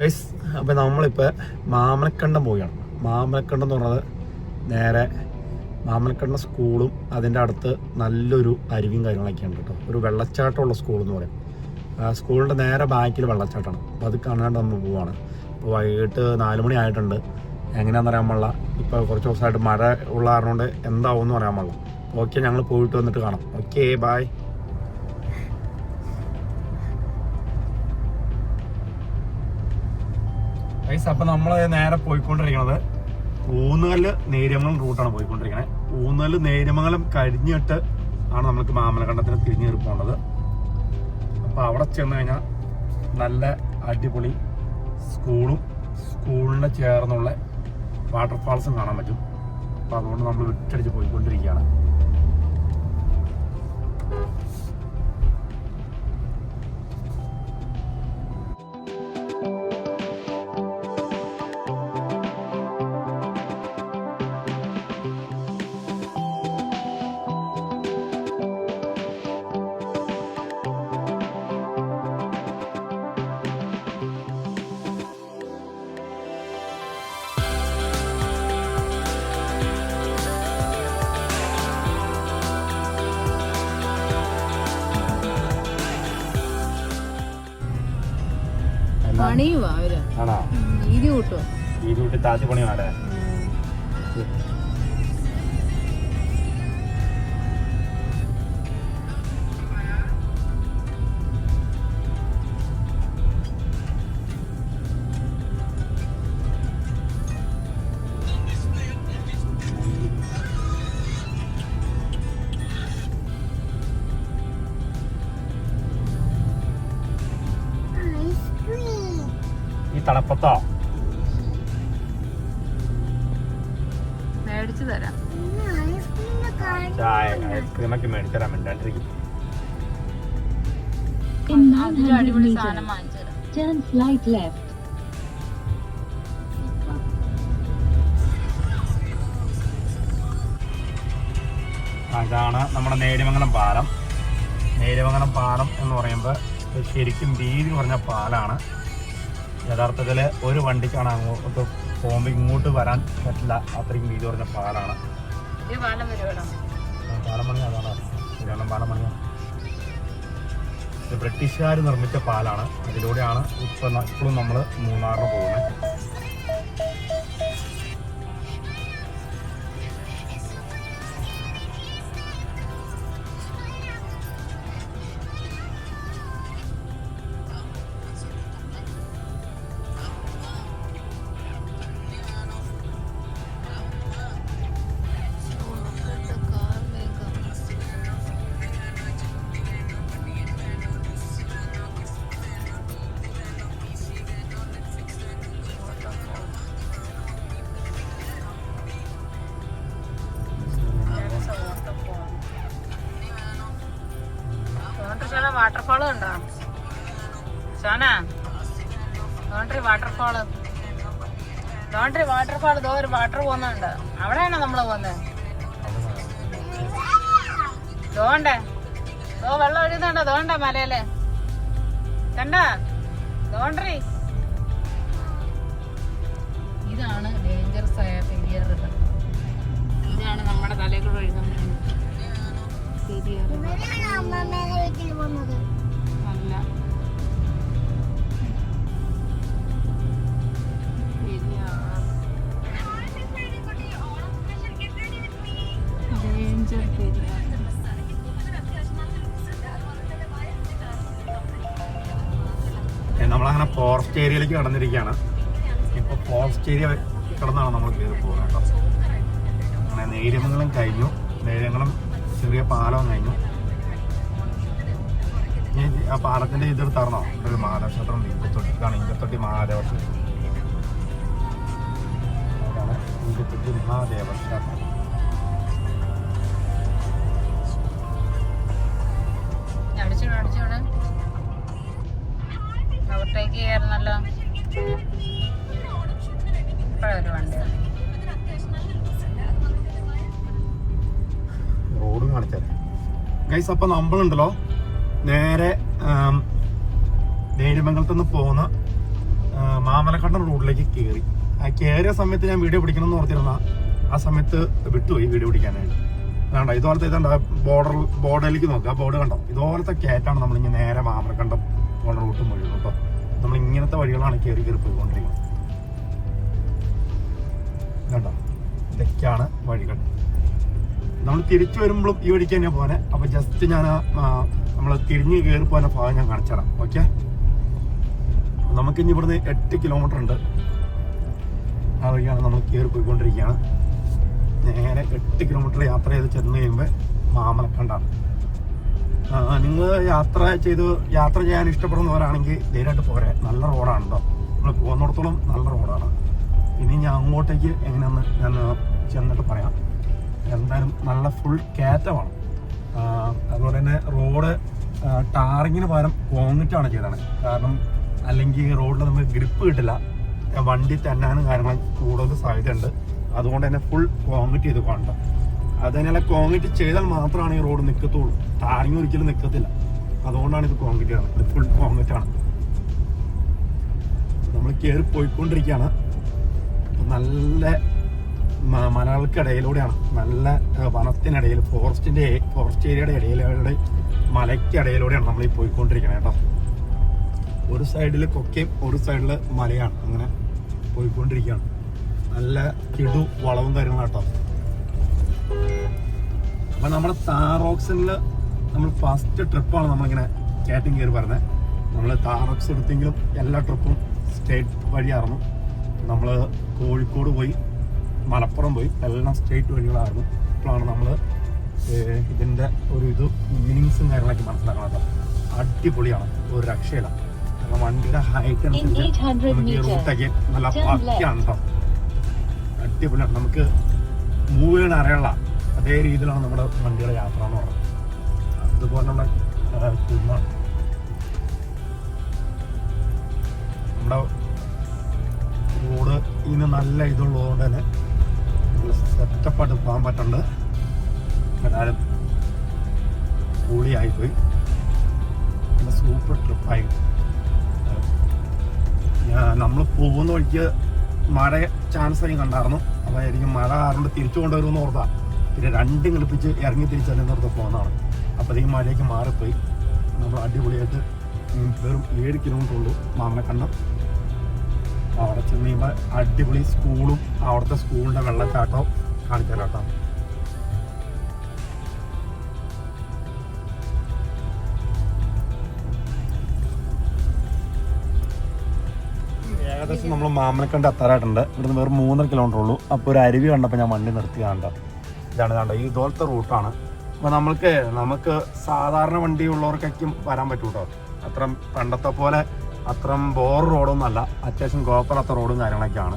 Guys അപ്പം നമ്മളിപ്പോൾ മാമലക്കണ്ടം പോവുകയാണ്. മാമലക്കണ്ടം എന്ന് പറഞ്ഞത് നേരെ മാമലക്കണ്ടം സ്കൂളും അതിന്റെ അടുത്ത് നല്ലൊരു അരുവിയും കാര്യങ്ങളൊക്കെയാണ് കേട്ടോ. ഒരു വെള്ളച്ചാട്ടമുള്ള സ്കൂൾ എന്ന് പറയും. സ്കൂളിന്റെ നേരെ ബാക്കിൽ വെള്ളച്ചാട്ടമാണ്. അപ്പോൾ അത് കാണാണ്ട് നമ്മൾ പോവുകയാണ് ഇപ്പോൾ വൈകിട്ട് നാല് മണി ആയിട്ടുണ്ട്. എങ്ങനെയാണെന്ന് അറിയാൻ പാടില്ല. ഇപ്പോൾ കുറച്ച് ദിവസമായിട്ട് മഴ ഉള്ള കാരണം കൊണ്ട് എന്താവും എന്ന് പറയാൻ പാടില്ല. ഓക്കെ ഞങ്ങൾ പോയിട്ട് വന്നിട്ട് കാണാം. ഓക്കെ ബായ് ഗൈസ് അപ്പൊ നമ്മൾ നേരെ പോയിക്കൊണ്ടിരിക്കുന്നത് ഊന്നുകല്ല് നേര്യമംഗലം റൂട്ടാണ് പോയിക്കൊണ്ടിരിക്കുന്നത് ഊന്നുകല്ല് നേര്യമംഗലം കഴിഞ്ഞിട്ട് ആണ് നമുക്ക് മാമലകണ്ടത്തിന് തിരിഞ്ഞു കയറി പോകേണ്ടത് അപ്പൊ അവിടെ ചെന്ന് കഴിഞ്ഞാൽ നല്ല അടിപൊളി സ്കൂളും സ്കൂളിനെ ചേർന്നുള്ള വാട്ടർഫാൾസും കാണാൻ പറ്റും. അപ്പൊ അതുകൊണ്ട് നമ്മൾ വിട്ടടിച്ച് പോയിക്കൊണ്ടിരിക്കുകയാണ്. പണിയുവാ അവർ. ആണോ? ഇരി കൂട്ടുവാ. ഈ താത്തി താജ് പണിയാണല്ലേ ഈ തണുപ്പത്തോ? മേടിച്ചു തരാം. ചായ ഐസ്ക്രീമൊക്കെ മേടിച്ചരാൻ വേണ്ടാണ്ടിരിക്കും In അതിലും 900 അടിപൊളി സാധനം meters, വാങ്ങിച്ചു തരാം. Turn slight left. ഇതാണ് നമ്മുടെ നേര്യമംഗലം പാലം. നേര്യമംഗലം പാലം എന്ന് പറയുമ്പോൾ ശരിക്കും വീതി കുറഞ്ഞ പാലാണ്. യഥാർത്ഥത്തിൽ ഒരു വണ്ടിക്കാണ് അങ്ങോട്ട് പോകുമ്പോൾ ഇങ്ങോട്ട് വരാൻ പറ്റില്ല. അത്രയും വീതി കുറഞ്ഞ പാലാണ്. പാലമണി അതാണ് തിരുവനന്തപുരം പാലം ബ്രിട്ടീഷുകാർ നിർമ്മിച്ച പാലാണ്. അതിലൂടെയാണ് ഇപ്പം ഇപ്പോഴും നമ്മൾ മൂന്നാറിന് പോകുന്നത് വാട്ടർഫാൾ കണ്ടോ സോന ലോണ്ടറി വാട്ടർഫാൾ ലോണ്ടറി വാട്ടർഫാൾ ഇതോ ഒരു വാട്ടർ പോകുന്നുണ്ട്. അവിടെയാണോ നമ്മൾ പോകുന്നത് തോണ്ടേ ഓ വെള്ളം ഒഴുകുന്നുണ്ടോ? തോണ്ട മലയിൽ? കണ്ട? ലോണ്ടറി ഇതാണ് ഡേഞ്ചറസ് ആയ പെരിയാർ റിവർ ഇതാണ് നമ്മുടെ തലയിൽ കൂടെ ഒഴുകുന്നത് പെരിയാർ ഫോറസ്റ്റ് ഏരിയയിലേക്ക് കടന്നിരിക്കുകയാണ്. ഇപ്പോൾ ഫോറസ്റ്റ് ഏരിയ കടന്നാണ് നമ്മൾ കയറി പോകുന്നത് കേട്ടോ. അങ്ങനെ നേര്യമംഗലം കഴിഞ്ഞു. നേര്യമംഗലം ചെറിയ പാലവും കഴിഞ്ഞു. ഇനി ആ പാലത്തിന്റെ ഇതെടുത്താർന്നോ ഒരു മഹാരാഷ്ട്രം ഇഞ്ചത്തൊട്ടി ഇതാണ് ഇഞ്ചത്തൊട്ടി മഹാദേവ അതാണ് ഗൈസ് അപ്പൊ നമ്മളുണ്ടല്ലോ. നേരെ നേര്യമംഗലത്ത് നിന്ന് പോകുന്ന മാമലക്കണ്ടം റോഡിലേക്ക് കയറി ആ കയറിയ സമയത്ത് ഞാൻ വീഡിയോ പിടിക്കണം എന്ന് ഓർത്തിരുന്ന ആ സമയത്ത് വിട്ടുപോയി വീഡിയോ പിടിക്കാനായിട്ട്. വേണ്ട ഇതുപോലത്തെ ഇതുണ്ട് ബോർഡർ ബോർഡറിലേക്ക് നോക്കുക ബോർഡ് കണ്ടോ? ഇതുപോലത്തെ കയറ്റാണ് നമ്മളിങ്ങനെ നേരെ മാമലക്കണ്ടം പോണ റൂട്ട് മുഴുവൻ അപ്പോൾ നമ്മൾ ഇങ്ങനത്തെ വഴികളാണ് കയറി കയറി പോയിക്കൊണ്ടിരിക്കുന്നത്. കണ്ടോ? ഇതൊക്കെയാണ് വഴികൾ. നമ്മൾ തിരിച്ചു വരുമ്പോഴും ഈ വഴിക്ക് തന്നെ പോകാനെ അപ്പൊ ജസ്റ്റ് ഞാൻ നമ്മൾ തിരിഞ്ഞ് കയറി പോകുന്ന ഭാഗം ഞാൻ കാണിച്ചു തരാം ഓക്കെ നമുക്കിനി ഇവിടുന്ന് എട്ട് കിലോമീറ്റർ ഉണ്ട്. ആ വഴിയാണ് നമ്മൾ കയറി പോയിക്കൊണ്ടിരിക്കുകയാണ്. നേരെ എട്ട് കിലോമീറ്റർ യാത്ര ചെയ്ത് ചെന്ന് കഴിയുമ്പോൾ മാമലക്കണ്ടാണ്. നിങ്ങൾ യാത്ര ചെയ്ത് യാത്ര ചെയ്യാൻ ഇഷ്ടപ്പെടുന്നവരാണെങ്കിൽ ധൈര്യമായിട്ട് പോരെ. നല്ല റോഡാണ് നമ്മൾ പോകുന്നിടത്തോളം നല്ല റോഡാണ്. ഇനി ഞാൻ അങ്ങോട്ടേക്ക് എങ്ങനെയാണെന്ന് ഞാൻ ചെന്നിട്ട് പറയാം. എന്തായാലും നല്ല ഫുൾ കയറ്റമാണ്. അതുപോലെ തന്നെ റോഡ് ടാറിങ്ങിന് പകരം കോൺക്രീറ്റാണ് ചെയ്തത്. കാരണം അല്ലെങ്കിൽ റോഡിൽ നമുക്ക് ഗ്രിപ്പ് കിട്ടില്ല. വണ്ടി തന്നാനും കാരണം കൂടുതൽ സാധ്യതയുണ്ട്. അതുകൊണ്ട് തന്നെ ഫുൾ കോൺക്രീറ്റ് ചെയ്ത് പോകണ്ട അത് തന്നെയല്ല കോൺക്രീറ്റ് ചെയ്താൽ മാത്രമാണ് ഈ റോഡ് നിൽക്കത്തുള്ളൂ ടാറിങ് ഒരിക്കലും നിൽക്കത്തില്ല അതുകൊണ്ടാണ് ഇത് കോൺക്രീറ്റ് ഇത് ഫുൾ കോൺക്രീറ്റ് ആണ്. നമ്മൾ കയറി പോയിക്കൊണ്ടിരിക്കുകയാണ്. നല്ല മലകൾക്കിടയിലൂടെയാണ്. നല്ല വനത്തിനിടയിൽ ഫോറസ്റ്റിന്റെ ഫോറസ്റ്റ് ഏരിയയുടെ ഇടയിലൂടെ മലയ്ക്കിടയിലൂടെയാണ് നമ്മൾ ഈ പോയിക്കൊണ്ടിരിക്കുന്നത് കേട്ടോ. ഒരു സൈഡിൽ കൊക്കയും ഒരു സൈഡിൽ മലയാണ് അങ്ങനെ പോയിക്കൊണ്ടിരിക്കുകയാണ്. നല്ല കിടു വളവും കാര്യങ്ങളും കേട്ടോ. അപ്പൊ നമ്മുടെ താറോക്സിനിൽ നമ്മൾ ഫസ്റ്റ് ട്രിപ്പാണ് നമ്മളിങ്ങനെ കയറ്റം കയറി പറഞ്ഞത് നമ്മൾ താറോക്സ് എടുത്തെങ്കിലും എല്ലാ ട്രിപ്പും സ്റ്റേറ്റ് വഴിയായിരുന്നു നമ്മൾ കോഴിക്കോട് പോയി മലപ്പുറം പോയി. എല്ലാം സ്റ്റേറ്റ് വഴികളായിരുന്നു. ഇപ്പോഴാണ് നമ്മൾ ഇതിന്റെ ഒരു ഇത് മീനിങ്സും കാര്യങ്ങളൊക്കെ മനസ്സിലാക്കണം അടിപൊളിയാണ്. ഒരു രക്ഷയില്ല. കാരണം വണ്ടിയുടെ ഹൈറ്റ് In അനുസരിച്ച് 800 നമുക്ക് ഈ meters, റൂട്ടൊക്കെ നല്ല പക്കയാണ് കേട്ടോ അടിപൊളിയാണ്. നമുക്ക് മൂവ് ചെയ്യണ അറിയാനുള്ള അതേ രീതിയിലാണ് നമ്മുടെ വണ്ടിയുടെ യാത്ര എന്ന് പറയുന്നത്. അതുപോലെ കുന്നാണ്. നമ്മുടെ റോഡ് ഇന്ന് നല്ല ഇതുള്ളതുകൊണ്ട് തന്നെ നല്ല സെറ്റപ്പായിട്ട് പോകാൻ പറ്റുന്നുണ്ട്. എന്നാലും കൂളിയായിപ്പോയി നല്ല സൂപ്പർ ട്രിപ്പായി നമ്മൾ പോകുന്ന വഴിക്ക് മഴ ചാൻസ് ആയി കണ്ടായിരുന്നു. അപ്പോൾ ആയിരിക്കും മഴ കാരണം തിരിച്ചു കൊണ്ടുവരുമെന്ന് ഓർത്താ. പിന്നെ രണ്ടും കളിപ്പിച്ച് ഇറങ്ങി തിരിച്ചു തന്നെ നിർത്തി പോകുന്നതാണ് ഈ മഴയ്ക്ക് മാറിപ്പോയി. നമ്മൾ അടിപൊളിയായിട്ട് വെറും ഏഴ് കിലോമീറ്റർ ഉള്ളൂ മാമക്കണ്ണം അവിടെ ചെന്ന് കഴിയുമ്പോൾ അടിപൊളി സ്കൂളും അവിടുത്തെ സ്കൂളിന്റെ വെള്ളച്ചാട്ടവും കാണിച്ചാലോ കേട്ടോ ഏകദേശം നമ്മൾ മാമനക്കണ്ട് എത്താറായിട്ടുണ്ട് ഇവിടുന്ന് വെറും മൂന്നര കിലോമീറ്റർ ഉള്ളൂ. അപ്പോൾ ഒരു അരുവി കണ്ടപ്പോൾ ഞാൻ വണ്ടി നിർത്തിയാണ്ട് ഇതാണ് കണ്ടോ ഈ ഇതുപോലത്തെ റൂട്ടാണ് അപ്പോൾ നമ്മൾക്ക് നമുക്ക് സാധാരണ വണ്ടി ഉള്ളവർക്കൊക്കെയും വരാൻ പറ്റും കേട്ടോ അത്ര പണ്ടത്തെ പോലെ അത്രയും ബോർ റോഡൊന്നും അല്ല. അത്യാവശ്യം കുഴപ്പമില്ലാത്ത റോഡും കാര്യങ്ങളൊക്കെയാണ്.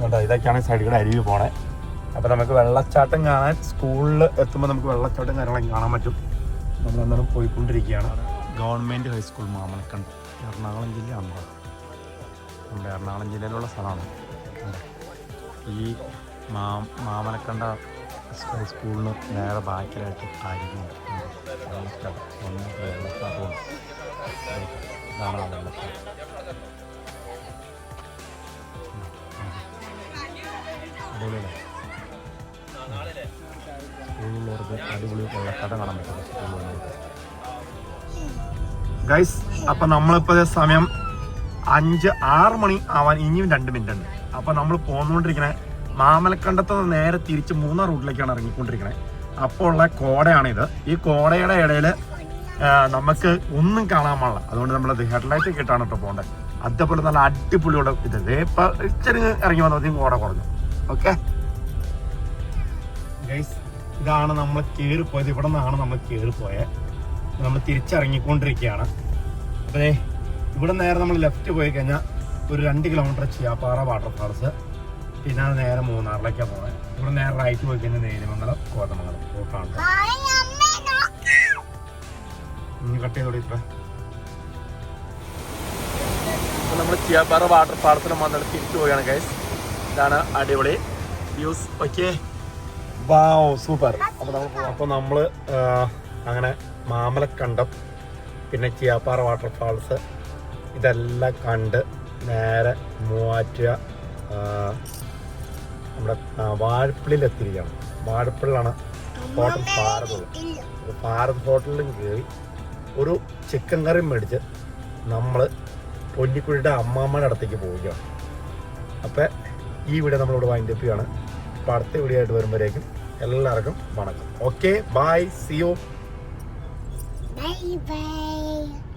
കേട്ടോ ഇതൊക്കെയാണ് സൈഡിൽ കൂടെ അരുവി പോണേ. അപ്പോൾ നമുക്ക് വെള്ളച്ചാട്ടം കാണാൻ സ്കൂളിൽ എത്തുമ്പോൾ നമുക്ക് വെള്ളച്ചാട്ടം കാര്യങ്ങളൊക്കെ കാണാൻ പറ്റും. നമ്മൾ അന്നേരം പോയിക്കൊണ്ടിരിക്കുകയാണ് ഗവൺമെന്റ് ഹൈസ്കൂൾ മാമലക്കണ്ട് എറണാകുളം ജില്ലയാണ്. നമ്മുടെ എറണാകുളം ജില്ലയിലുള്ള സ്ഥലമാണ്. ഈ മാ മാമലക്കണ്ട ഹൈസ്കൂളിന് സ്കൂളിന് നേരെ ബാക്കിലായിട്ട് ആയിരുന്നു അടിപൊളിയല്ലേ? സ്കൂളിലുള്ളവർക്ക് അടിപൊളി കട കാണാൻ പറ്റും. ഗൈസ് അപ്പൊ നമ്മളിപ്പോ സമയം അഞ്ച് ആറ് മണി ആവാൻ ഇനിയും രണ്ട് മിനിറ്റ് ഉണ്ട്. അപ്പൊ നമ്മൾ പോന്നുകൊണ്ടിരിക്കണേ മാമലക്കണ്ടത്ത് നേരെ തിരിച്ച് മൂന്നാർ റൂട്ടിലേക്കാണ് ഇറങ്ങിക്കൊണ്ടിരിക്കണേ. അപ്പോൾ ഉള്ള കോടയാണിത്. ഈ കോടയുടെ ഇടയിൽ നമുക്ക് ഒന്നും കാണാൻ പാടില്ല. അതുകൊണ്ട് നമ്മൾ ഹെഡ്ലൈറ്റ് കിട്ടാണ് കേട്ടോ പോകേണ്ടത് അതേപോലെ നല്ല അടിപൊളിയുള്ള ഇത്. ഇപ്പൊ ഇച്ചിരി ഇറങ്ങി വന്നപ്പോഴത്തേക്കും കോട കുറഞ്ഞു. ഓക്കെ ഇതാണ് നമ്മൾ കേറി പോയത് ഇവിടെ നിന്നാണ് നമ്മൾ കയറിപ്പോയത് പോയത് നമ്മൾ തിരിച്ചിറങ്ങിക്കൊണ്ടിരിക്കുകയാണ്. അപ്പോൾ ഇവിടെ നേരെ നമ്മൾ ലെഫ്റ്റ് പോയി കഴിഞ്ഞാൽ ഒരു രണ്ട് കിലോമീറ്റർ ചിയാപ്പാറ വാട്ടർ ഫാൾസ് പിന്നെ അത് നേരെ മൂന്നാറിലേക്കാണ് പോകുന്നത് ഇവിടെ നേരെ റൈറ്റ് പോയി കഴിഞ്ഞാൽ നേരിമംഗലം കോതമംഗലം. റൂട്ടാണ് ഇനി കട്ട് ചെയ്ത് ഇത്ര. നമ്മൾ ചിയാപ്പാറ വാട്ടർ ഫാൾസിന് വന്നിട്ട് തിരിച്ചു പോവുകയാണ് ഗൈസ് ഇതാണ് അടിപൊളി യൂസ് ഓക്കെ വാവ് സൂപ്പർ. അപ്പോൾ നമ്മൾ അപ്പോൾ അങ്ങനെ മാമലക്കണ്ടം പിന്നെ ചിയാപ്പാറ വാട്ടർഫാൾസ് ഇതെല്ലാം കണ്ട് നേരെ മൂവാറ്റുക ആ, നമ്മുടെ എത്തിയിരിക്കുകയാണ് വാഴപ്പള്ളിലാണ് ഹോട്ടൽ ഭാരത് ഭാരത് ഹോട്ടലിലും കയറി ഒരു ചിക്കൻ കറി മേടിച്ച് നമ്മൾ പൊന്നിക്കുഴിയുടെ അമ്മാമ്മയുടെ അടുത്തേക്ക് പോവുകയാണ്. അപ്പം ഈ വീഡിയോ നമ്മളിവിടെ വൈൻഡപ്പ് ചെയ്യുകയാണ് അപ്പോൾ അടുത്ത വീഡിയോ ആയിട്ട് വരുമ്പോഴേക്കും എല്ലാവർക്കും വണക്കം okay bye see you bye bye.